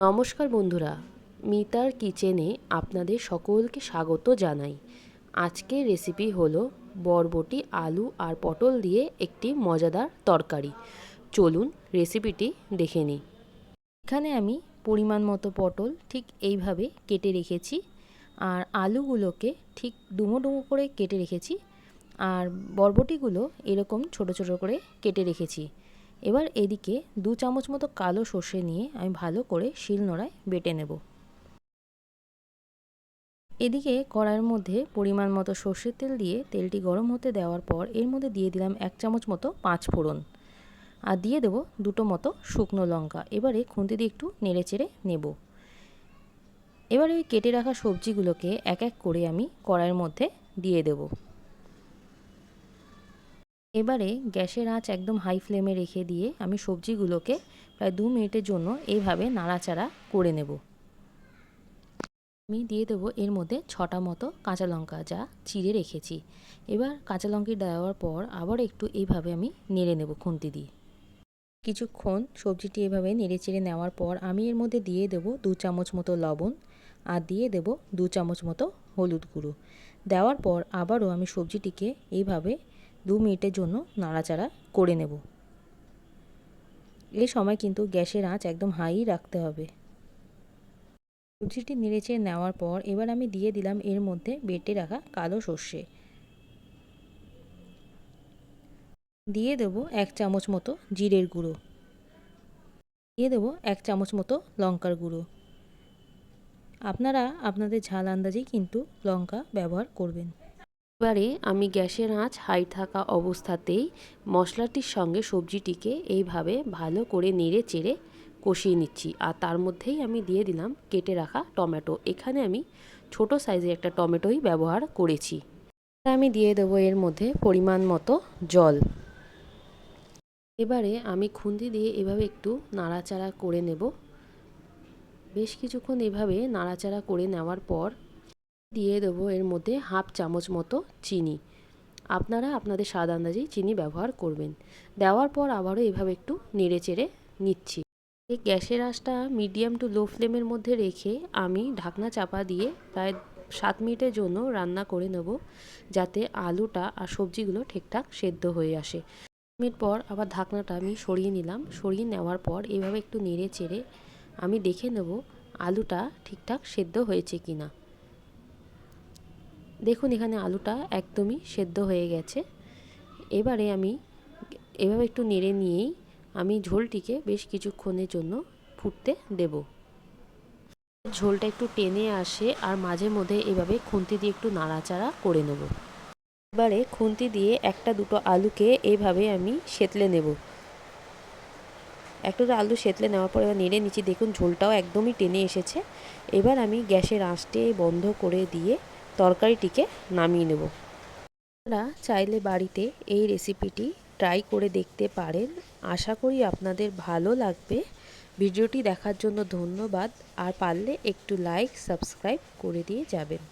নমস্কার বন্ধুরা, মিতার কিচেনে আপনাদের সকলকে স্বাগত জানাই। আজকের রেসিপি হলো বরবটি, আলু আর পটল দিয়ে একটি মজাদার তরকারি। চলুন রেসিপিটি দেখে নিই। এখানে আমি পরিমাণ মতো পটল ঠিক এইভাবে কেটে রেখেছি আর আলুগুলোকে ঠিক ডুমো ডুমো করে কেটে রেখেছি। আর বরবটিগুলো এরকম ছোট ছোট করে কেটে রেখেছি। এবার এদিকে দু চামচ মতো কালো সর্ষে নিয়ে আমি ভালো করে শিলনোড়ায় বেটে নেব। এদিকে কড়াইয়ের মধ্যে পরিমাণ মতো সর্ষের তেল দিয়ে তেলটি গরম হতে দেওয়ার পর এর মধ্যে দিয়ে দিলাম এক চামচ মতো পাঁচ ফোড়ন। আর দিয়ে দেবো দুটো মতো শুকনো লঙ্কা। এবারে খুন্তি দিয়ে একটু নেড়ে চেড়ে নেব। এবারে ওই কেটে রাখা সবজিগুলোকে এক এক করে আমি কড়াইয়ের মধ্যে দিয়ে দেবো। এবারে গ্যাসের আঁচ একদম হাই ফ্লেমে রেখে দিয়ে আমি সবজিগুলোকে প্রায় দু মিনিটের জন্য এইভাবে নাড়াচাড়া করে নেব। আমি দিয়ে দেবো এর মধ্যে ছটা মতো কাঁচা লঙ্কা, যা চিড়ে রেখেছি। এবার কাঁচা লঙ্কা দেওয়ার পর আবার একটু এইভাবে আমি নেড়ে নেব খুন্তি দিয়ে। কিছুক্ষণ সবজিটি এভাবে নেড়ে চেড়ে নেওয়ার পর আমি এর মধ্যে দিয়ে দেবো দু চামচ মতো লবণ আর দিয়ে দেবো দু চামচ মতো হলুদ গুঁড়ো। দেওয়ার পর আবারও আমি সবজিটিকে এইভাবে দু মিনিটের জন্য নাড়াচাড়া করে নেব। এই সময় কিন্তু গ্যাসের আঁচ একদম হাই রাখতে হবে। সবজিটি নেড়েচে নেওয়ার পর এবার আমি দিয়ে দিলাম এর মধ্যে বেটে রাখা কালো সর্ষে। দিয়ে দেবো এক চামচ মতো জিরের গুঁড়ো। দিয়ে দেবো এক চামচ মতো লঙ্কার গুঁড়ো। আপনারা আপনাদের ঝাল আন্দাজেই কিন্তু লঙ্কা ব্যবহার করবেন। এবারে আমি গ্যাসের আঁচ হাই থাকা অবস্থাতেই মশলাটির সঙ্গে সবজিটিকে এইভাবে ভালো করে নেড়ে চেড়ে কষিয়ে নিচ্ছি। আর তার মধ্যেই আমি দিয়ে দিলাম কেটে রাখা টমেটো। এখানে আমি ছোট সাইজের একটা টমেটোই ব্যবহার করেছি। আমি দিয়ে দেবো এর মধ্যে পরিমাণ মতো জল। এবারে আমি খুন্তি দিয়ে এভাবে একটু নাড়াচাড়া করে নেব। বেশ কিছুক্ষণ এভাবে নাড়াচাড়া করে নেওয়ার পর দিয়ে দেবো এর মধ্যে হাফ চামচ মতো চিনি। আপনারা আপনাদের স্বাদ আন্দাজেই চিনি ব্যবহার করবেন। দেওয়ার পর আবারও এভাবে একটু নেড়ে চেড়ে নিচ্ছি। এই গ্যাসের আঁচটা মিডিয়াম টু লো ফ্লেমের মধ্যে রেখে আমি ঢাকনা চাপা দিয়ে প্রায় সাত মিনিটের জন্য রান্না করে নেব, যাতে আলুটা আর সবজিগুলো ঠিকঠাক সেদ্ধ হয়ে আসে। মিনিট পর আবার ঢাকনাটা আমি সরিয়ে নিলাম। সরিয়ে নেওয়ার পর এভাবে একটু নেড়ে চেড়ে আমি দেখে নেব আলুটা ঠিকঠাক সেদ্ধ হয়েছে কি না দেখুন এখানে আলুটা একদমই সেদ্ধ হয়ে গেছে। এবারে আমি এভাবে একটু নেড়ে নিয়েই আমি ঝোলটিকে বেশ কিছুক্ষণের জন্য ফুটতে দেব। ঝোলটা একটু টেনে আসে আর মাঝে মধ্যে এভাবে খুন্তি দিয়ে একটু নাড়াচাড়া করে নেব। এবারে খুন্তি দিয়ে একটা দুটো আলুকে এইভাবে আমি সেতলে নেব। একটু আলু সেতলে নেওয়ার পর এবার নেড়ে নিচ্ছি। দেখুন ঝোলটাও একদমই টেনে এসেছে। এবার আমি গ্যাসের আঁচটি বন্ধ করে দিয়ে তরকারিটিকে নামিয়ে নেব। আপনারা চাইলে বাড়িতে এই রেসিপিটি ট্রাই করে দেখতে পারেন। আশা করি আপনাদের ভালো লাগবে। ভিডিওটি দেখার জন্য ধন্যবাদ। আর পারলে একটু লাইক, সাবস্ক্রাইব করে দিয়ে যাবেন।